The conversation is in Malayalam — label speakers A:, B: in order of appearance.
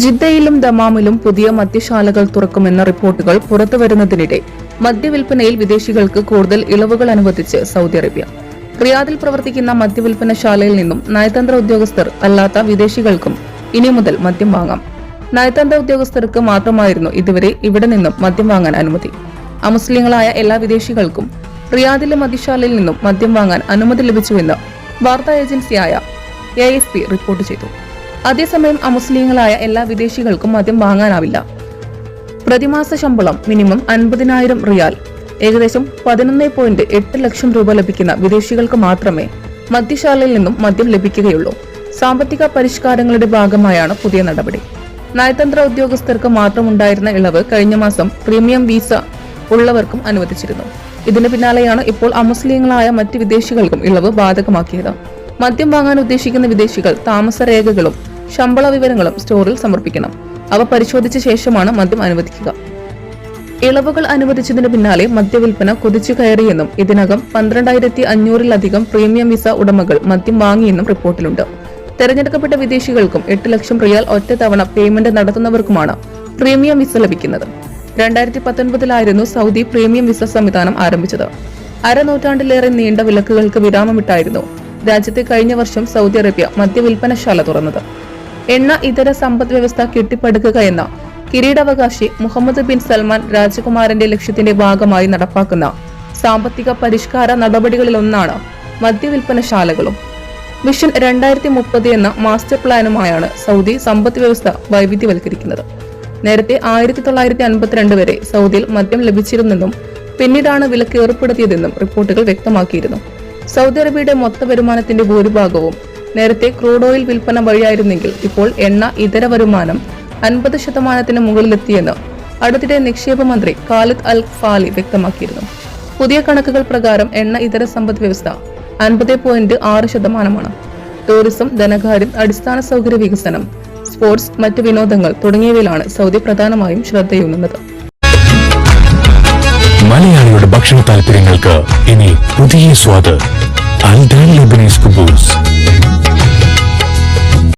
A: ജിദ്ദയിലും ദമാമിലും പുതിയ മദ്യശാലകൾ തുറക്കുമെന്ന റിപ്പോർട്ടുകൾ പുറത്തുവരുന്നതിനിടെ മദ്യവിൽപ്പനയിൽ വിദേശികൾക്ക് കൂടുതൽ ഇളവുകൾ അനുവദിച്ച് സൗദി അറേബ്യ. റിയാദിൽ പ്രവർത്തിക്കുന്ന മദ്യവിൽപ്പനശാലയിൽ നിന്നും നയതന്ത്ര ഉദ്യോഗസ്ഥർ അല്ലാത്ത വിദേശികൾക്കും ഇനി മുതൽ മദ്യം വാങ്ങാം. നയതന്ത്ര ഉദ്യോഗസ്ഥർക്ക് മാത്രമായിരുന്നു ഇതുവരെ ഇവിടെ നിന്നും മദ്യം വാങ്ങാൻ അനുമതി. അമുസ്ലിങ്ങളായ എല്ലാ വിദേശികൾക്കും റിയാദിലെ മദ്യശാലയിൽ നിന്നും മദ്യം വാങ്ങാൻ അനുമതി ലഭിച്ചുവെന്ന് വാർത്താ ഏജൻസിയായ എ റിപ്പോർട്ട് ചെയ്തു. അതേസമയം അമുസ്ലിങ്ങളായ എല്ലാ വിദേശികൾക്കും മദ്യം വാങ്ങാനാവില്ല. പ്രതിമാസ ശമ്പളം മിനിമം അൻപതിനായിരം റിയാൽ. ഏകദേശം പതിനൊന്ന് പോയിന്റ് എട്ട് ലക്ഷം രൂപ ലഭിക്കുന്ന വിദേശികൾക്ക് മാത്രമേ മദ്യശാലയിൽ നിന്നും മദ്യം ലഭിക്കുകയുള്ളൂ. സാമ്പത്തിക പരിഷ്കാരങ്ങളുടെ ഭാഗമായാണ് പുതിയ നടപടി. നയതന്ത്ര ഉദ്യോഗസ്ഥർക്ക് മാത്രമുണ്ടായിരുന്ന ഇളവ് കഴിഞ്ഞ മാസം പ്രീമിയം വിസ ഉള്ളവർക്കും അനുവദിച്ചിരുന്നു. ഇതിന് പിന്നാലെയാണ് ഇപ്പോൾ അമുസ്ലിങ്ങളായ മറ്റ് വിദേശികൾക്കും ഇളവ് ബാധകമാക്കിയത്. മദ്യം വാങ്ങാൻ ഉദ്ദേശിക്കുന്ന വിദേശികൾ താമസ രേഖകളും ശമ്പള വിവരങ്ങളും സ്റ്റോറിൽ സമർപ്പിക്കണം. അവ പരിശോധിച്ച ശേഷമാണ് മദ്യം അനുവദിക്കുക. ഇളവുകൾ അനുവദിച്ചതിന് പിന്നാലെ മദ്യവിൽപ്പന കുതിച്ചു കയറിയെന്നും ഇതിനകം പന്ത്രണ്ടായിരത്തി അഞ്ഞൂറിലധികം പ്രീമിയം വിസ ഉടമകൾ മദ്യം വാങ്ങിയെന്നും റിപ്പോർട്ടിലുണ്ട്. തെരഞ്ഞെടുക്കപ്പെട്ട വിദേശികൾക്കും എട്ട് ലക്ഷം റിയാൽ തവണ പേയ്മെന്റ് നടത്തുന്നവർക്കുമാണ് പ്രീമിയം വിസ ലഭിക്കുന്നത്. രണ്ടായിരത്തി പത്തൊൻപതിലായിരുന്നു സൗദി പ്രീമിയം വിസ സംവിധാനം ആരംഭിച്ചത്. അരനൂറ്റാണ്ടിലേറെ നീണ്ട വിലക്കുകൾക്ക് വിരാമമിട്ടായിരുന്നു രാജ്യത്തെ കഴിഞ്ഞ വർഷം സൗദി അറേബ്യ മദ്യവിൽപ്പനശാല തുറന്നത്. എണ്ണ ഇതര സമ്പദ് വ്യവസ്ഥ കെട്ടിപ്പടുക്കുക എന്ന കിരീടാവകാശി മുഹമ്മദ് ബിൻ സൽമാൻ രാജകുമാരന്റെ ലക്ഷ്യത്തിന്റെ ഭാഗമായി നടപ്പാക്കുന്ന സാമ്പത്തിക പരിഷ്കാര നടപടികളിലൊന്നാണ് മദ്യവിൽപ്പനശാലകളും. മിഷൻ രണ്ടായിരത്തി മുപ്പത് എന്ന മാസ്റ്റർ പ്ലാനുമായാണ് സൗദി സമ്പദ് വ്യവസ്ഥ വൈവിധ്യവൽക്കരിക്കുന്നത്. നേരത്തെ ആയിരത്തി തൊള്ളായിരത്തി അൻപത്തിരണ്ട് വരെ സൗദിയിൽ മദ്യം ലഭിച്ചിരുന്നെന്നും പിന്നീടാണ് വിലക്ക് ഏർപ്പെടുത്തിയതെന്നും റിപ്പോർട്ടുകൾ വ്യക്തമാക്കിയിരുന്നു. സൗദി അറേബ്യയുടെ മൊത്ത വരുമാനത്തിന്റെ ഭൂരിഭാഗവും നേരത്തെ ക്രൂഡ് ഓയിൽ വിൽപ്പന വഴിയായിരുന്നെങ്കിൽ ഇപ്പോൾ എണ്ണ ഇതര വരുമാനം അൻപത് ശതമാനത്തിന് മുകളിലെത്തിയെന്ന് അടുത്തിടെ നിക്ഷേപ മന്ത്രി ഖാലിദ് അൽ ഫാലി വ്യക്തമാക്കിയിരുന്നു. പുതിയ കണക്കുകൾ പ്രകാരം എണ്ണ ഇതര സമ്പദ് വ്യവസ്ഥ അൻപത് പോയിന്റ് ആറ് ശതമാനമാണ്. ടൂറിസം ധനകാര്യം അടിസ്ഥാന സൗകര്യ വികസനം സ്പോർട്സ് മറ്റ് വിനോദങ്ങൾ തുടങ്ങിയവയിലാണ് സൗദി പ്രധാനമായും ശ്രദ്ധയൂന്നുന്നത്
B: മലയാളിയുടെ ഭക്ഷണ താല്പര്യങ്ങൾക്ക് ഇനി പുതിയ സ്വാദ്. അൽ ലെബനീസ് കുബൂസ്.